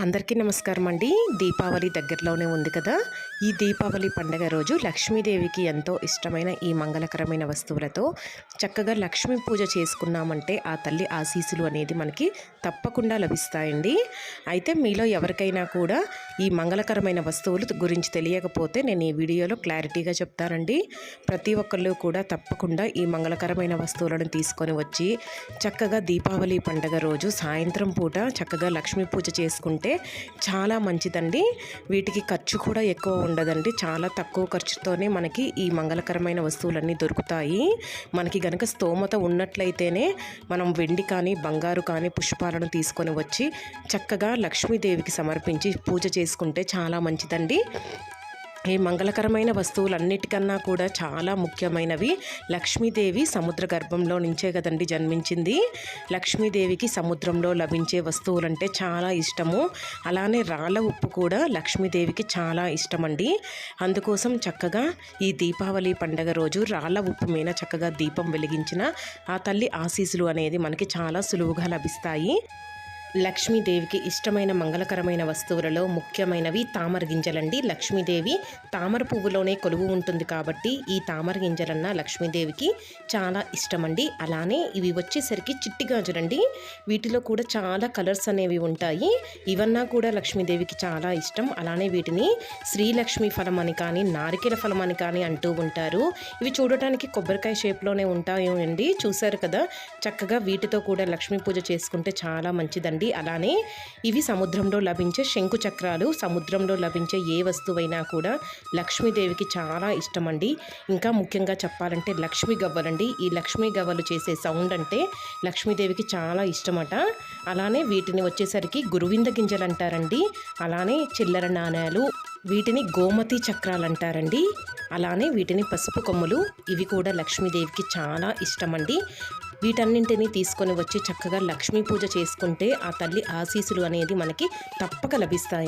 అందరికీ నమస్కారం అండి దీపావళి దగ్గరలోనే ఉంది కదా. ఈ దీపావళి పండగ రోజు లక్ష్మీదేవికి ఎంతో ఇష్టమైన ఈ మంగళకరమైన వస్తువులతో చక్కగా లక్ష్మీ పూజ చేసుకున్నామంటే ఆ తల్లి ఆశీస్సులు అనేది మనకి తప్పకుండా లభిస్తాయండి. అయితే మీలో ఎవరికైనా కూడా ఈ మంగళకరమైన వస్తువులు గురించి తెలియకపోతే నేను ఈ వీడియోలో క్లారిటీగా చెప్తానండి. ప్రతి ఒక్కళ్ళు కూడా తప్పకుండా ఈ మంగళకరమైన వస్తువులను తీసుకొని వచ్చి చక్కగా దీపావళి పండగ రోజు సాయంత్రం పూట చక్కగా లక్ష్మీ పూజ చేసుకుంటే చాలా మంచిదండి. వీటికి ఖర్చు కూడా ఎక్కువ ఉండదండి. చాలా తక్కువ ఖర్చుతోనే మనకి ఈ మంగళకరమైన వస్తువులన్నీ దొరుకుతాయి. మనకి గనక స్తోమత ఉన్నట్లయితేనే మనం వెండి కానీ బంగారు కానీ పుష్పాలను తీసుకొని వచ్చి చక్కగా లక్ష్మీదేవికి సమర్పించి పూజ చేసుకుంటే చాలా మంచిదండి. ఈ మంగళకరమైన వస్తువులన్నిటికన్నా కూడా చాలా ముఖ్యమైనవి. లక్ష్మీదేవి సముద్ర గర్భంలో నుంచే కదండి జన్మించింది. లక్ష్మీదేవికి సముద్రంలో లభించే వస్తువులంటే చాలా ఇష్టము. అలానే రాళ్ళ ఉప్పు కూడా లక్ష్మీదేవికి చాలా ఇష్టమండి. అందుకోసం చక్కగా ఈ దీపావళి పండగ రోజు రాళ్ళ ఉప్పు మీద చక్కగా దీపం వెలిగించిన ఆ తల్లి ఆశీసులు అనేది మనకి చాలా సులువుగా లభిస్తాయి. లక్ష్మీదేవికి ఇష్టమైన మంగళకరమైన వస్తువులలో ముఖ్యమైనవి తామర గింజలండి. లక్ష్మీదేవి తామర పువ్వులోనే కొలువు ఉంటుంది కాబట్టి ఈ తామర గింజలన్న లక్ష్మీదేవికి చాలా ఇష్టమండి. అలానే ఇవి వచ్చేసరికి చిట్టి గాజులండి. వీటిలో కూడా చాలా కలర్స్ అనేవి ఉంటాయి. ఇవన్నా కూడా లక్ష్మీదేవికి చాలా ఇష్టం. అలానే వీటిని శ్రీలక్ష్మి ఫలం అని కానీ నారికేల ఫలం అని కానీ అంటూ ఉంటారు. ఇవి చూడటానికి కొబ్బరికాయ షేప్లోనే ఉంటాయి అండి. చూశారు కదా? చక్కగా వీటితో కూడా లక్ష్మీ పూజ చేసుకుంటే చాలా మంచిదండి. అలానే ఇవి సముద్రంలో లభించే శంకు చక్రాలు సముద్రంలో లభించే ఏ వస్తువైనా కూడా లక్ష్మీదేవికి చాలా ఇష్టమండి. ఇంకా ముఖ్యంగా చెప్పాలంటే లక్ష్మీ గవ్వలండి. ఈ లక్ష్మీ గవ్వలు చేసే సౌండ్ అంటే లక్ష్మీదేవికి చాలా ఇష్టమట. అలానే వీటిని వచ్చేసరికి గురువింద గింజలు అంటారండి. అలానే చిల్లర నాణ్యాలు వీటిని గోమతి చక్రాలు అంటారండి. అలానే వీటిని పసుపు కొమ్ములు ఇవి కూడా లక్ష్మీదేవికి చాలా ఇష్టమండి. వీటన్నింటినీ తీసుకొని వచ్చి చక్కగా లక్ష్మీ పూజ చేసుకుంటే ఆ తల్లి ఆశీసులు అనేది మనకి తప్పక లభిస్తాయి.